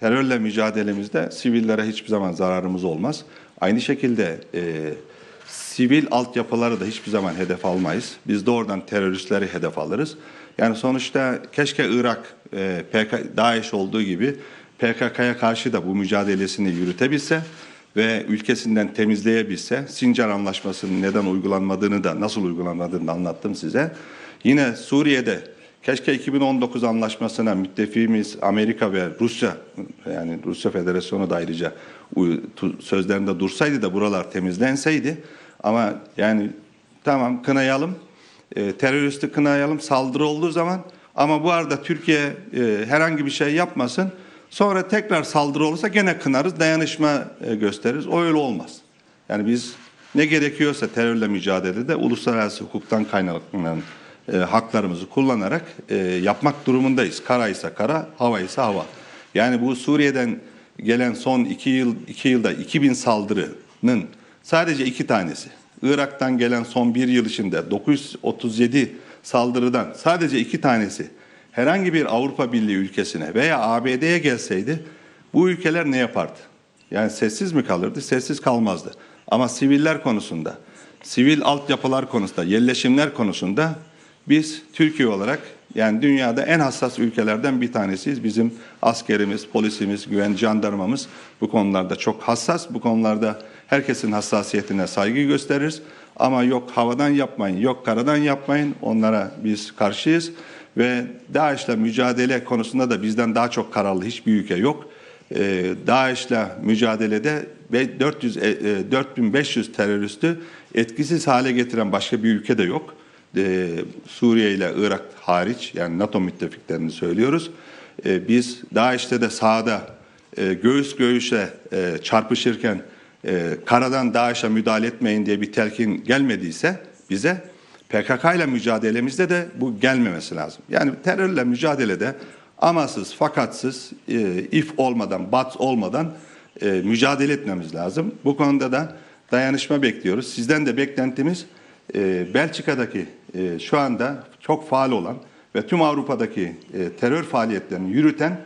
terörle mücadelemizde sivillere hiçbir zaman zararımız olmaz. Aynı şekilde e, sivil altyapıları da hiçbir zaman hedef almayız. Biz doğrudan teröristleri hedef alırız. Yani sonuçta keşke Irak e, PK, DAEŞ olduğu gibi PKK'ya karşı da bu mücadelesini yürütebilse ve ülkesinden temizleyebilse Sincar Anlaşması'nın neden uygulanmadığını da nasıl uygulanmadığını da anlattım size. Yine Suriye'de keşke 2019 anlaşmasına müttefiğimiz Amerika ve Rusya yani Rusya Federasyonu da ayrıca sözlerinde dursaydı da buralar temizlenseydi. Ama yani tamam kınayalım. E, teröristi kınayalım saldırı olduğu zaman. Ama bu arada Türkiye e, herhangi bir şey yapmasın. Sonra tekrar saldırı olursa gene kınarız dayanışma e, gösteririz. O öyle olmaz. Yani biz ne gerekiyorsa terörle mücadelede uluslararası hukuktan kaynaklanan e, haklarımızı kullanarak e, yapmak durumundayız. Kara ise kara, hava ise hava. Yani bu Suriye'den gelen son iki yıl iki yılda 2000 saldırının sadece iki tanesi. Irak'tan gelen son bir yıl içinde 937 saldırıdan sadece iki tanesi herhangi bir Avrupa Birliği ülkesine veya ABD'ye gelseydi bu ülkeler ne yapardı? Yani sessiz mi kalırdı? Sessiz kalmazdı. Ama siviller konusunda, sivil altyapılar konusunda, yerleşimler konusunda biz Türkiye olarak yani dünyada en hassas ülkelerden bir tanesiyiz. Bizim askerimiz, polisimiz, güven jandarmamız bu konularda çok hassas. Bu konularda herkesin hassasiyetine saygı gösteririz. Ama yok havadan yapmayın, yok karadan yapmayın. Onlara biz karşıyız. Ve DAEŞ'le mücadele konusunda da bizden daha çok kararlı hiçbir ülke yok. Ee, DAEŞ'le mücadelede ve 400 e, e, 4500 teröristi etkisiz hale getiren başka bir ülke de yok. Ee, Suriye ile Irak hariç yani NATO müttefiklerini söylüyoruz. Ee, biz DAEŞ'te de sahada e, göğüs göğüse e, çarpışırken e, karadan DAEŞ'e müdahale etmeyin diye bir telkin gelmediyse bize PKK ile mücadelemizde de bu gelmemesi lazım. Yani terörle mücadelede amasız, fakatsız, e, if olmadan, bat olmadan e, mücadele etmemiz lazım. Bu konuda da dayanışma bekliyoruz. Sizden de beklentimiz e, Belçika'daki e, şu anda çok faal olan ve tüm Avrupa'daki e, terör faaliyetlerini yürüten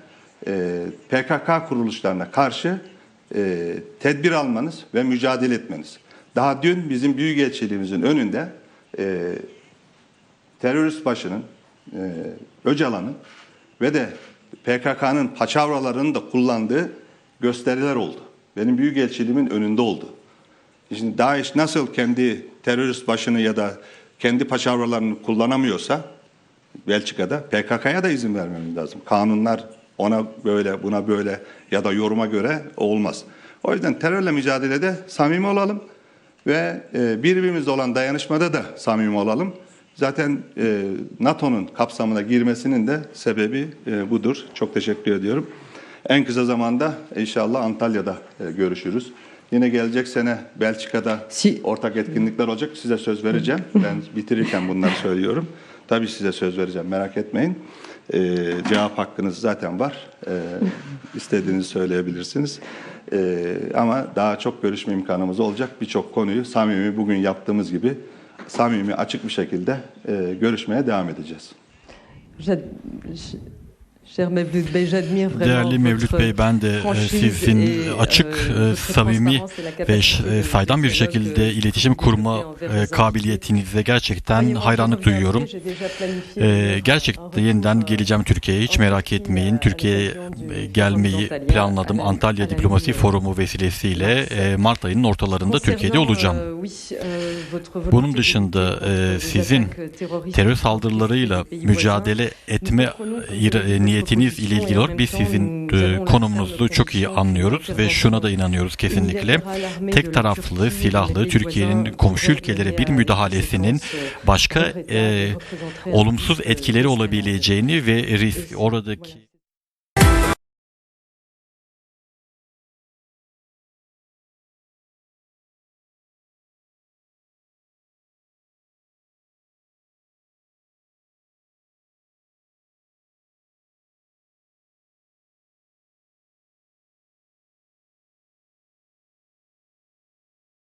e, PKK kuruluşlarına karşı e, tedbir almanız ve mücadele etmeniz. Daha dün bizim Büyükelçiliğimizin önünde e, terörist başının, e, Öcalan'ın ve de PKK'nın paçavralarının da kullandığı gösteriler oldu. Benim Büyükelçiliğimin önünde oldu. Şimdi DAEŞ nasıl kendi terörist başını ya da kendi paçavralarını kullanamıyorsa Belçika'da PKK'ya da izin vermemiz lazım. Kanunlar ona böyle buna böyle ya da yoruma göre olmaz. O yüzden terörle mücadelede samimi olalım ve e, birbirimizle olan dayanışmada da samimi olalım. Zaten e, NATO'nun kapsamına girmesinin de sebebi e, budur. Çok teşekkür ediyorum. En kısa zamanda inşallah Antalya'da görüşürüz. Yine gelecek sene Belçika'da Si- ortak etkinlikler olacak. Size söz vereceğim. Ben bitirirken bunları söylüyorum. Tabii size söz vereceğim. Merak etmeyin. Ee, cevap hakkınız zaten var. Ee, istediğinizi söyleyebilirsiniz. Ee, ama daha çok görüşme imkanımız olacak. Birçok konuyu samimi bugün yaptığımız gibi samimi açık bir şekilde e, görüşmeye devam edeceğiz. Ch- Değerli Mevlüt Bey ben de e, sizin et, açık, euh, e, samimi ve e, saydam bir şekilde euh, iletişim kurma e, kabiliyetinize gerçekten hayranlık duyuyorum. E, gerçekten yeniden geleceğim Türkiye'ye hiç merak etmeyin. Türkiye'ye e, Forum gelmeyi planladım. Antalya Diplomasi Forumu vesilesiyle e, Mart ayının ortalarında Türkiye'de olacağım. euh, euh, Bunun dışında e, sizin terör saldırılarıyla mücadele etme e, niyetiniz ile ilgili olarak biz sizin e, konumunuzu çok iyi anlıyoruz ve şuna da inanıyoruz kesinlikle. Tek taraflı, silahlı Türkiye'nin komşu ülkelere bir müdahalesinin başka e, olumsuz etkileri olabileceğini ve risk oradaki